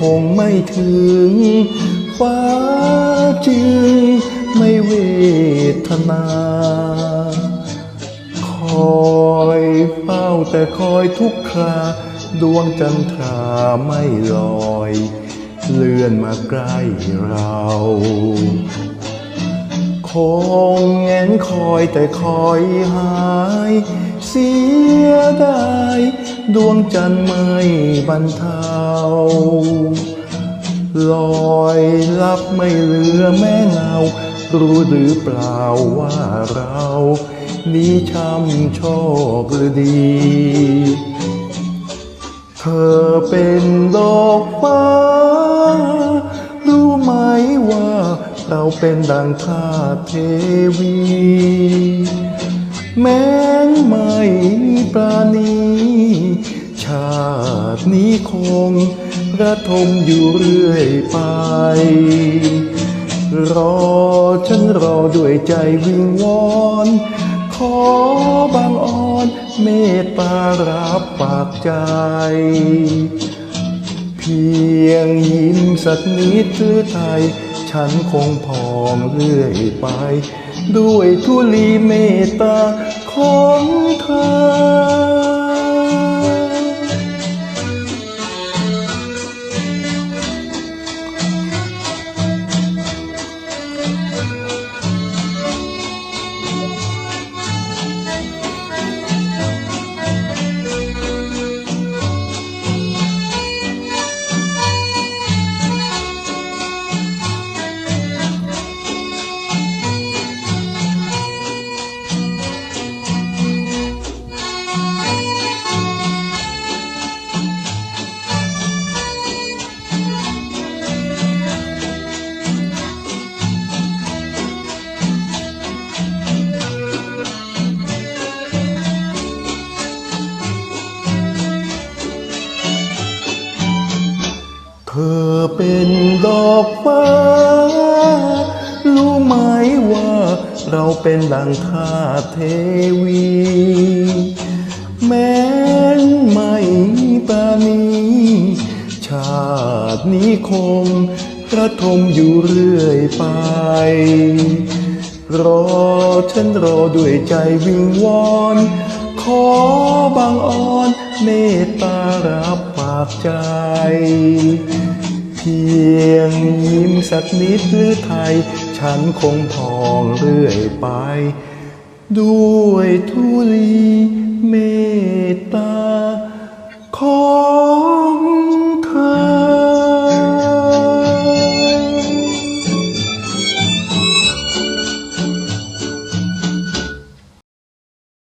คงไม่ถึง ฟ้าจึงไม่เวทนา คอยเฝ้าแต่คอยทุกครา ดวงจันทราไม่ลอย เลื่อนมาใกล้เราคงแงนคอยแต่คอยหาย เสียดาย ดวงจันทร์ไม่บรรเทาลอยลับไม่เหลือแม่เงา รู้หรือเปล่าว่าเรานี้ช้ำโชคหรือดี เธอเป็นดอกฟ้า รู้ไหมว่าเราเป็นดังข้าเทวี แม้นไม่ปราณีชาตินี้คงระทมอยู่เรื่อยไป รอฉันรอด้วยใจวิงวอนขอบางอ่อนเมตตารับปากใจ เพียงยิ้มสักนิดหรือไทย ฉันคงพองเรื่อยไป ด้วยทุลีเมตตาของเธอ อเป็นดอกฟ้า รู้ไหมว่าเราเป็นดังข้าเทวี แม้นไม่ปาณีชาตินี้คงกระทมอยู่เรื่อยไป รอฉันรอด้วยใจวิงวอน บางอ่อนเมตตารับปากใจ เพียงยิ้มสักนิดหรือไทย ฉันคงพองเรื่อยไป ด้วยทุลีเมตตาขอ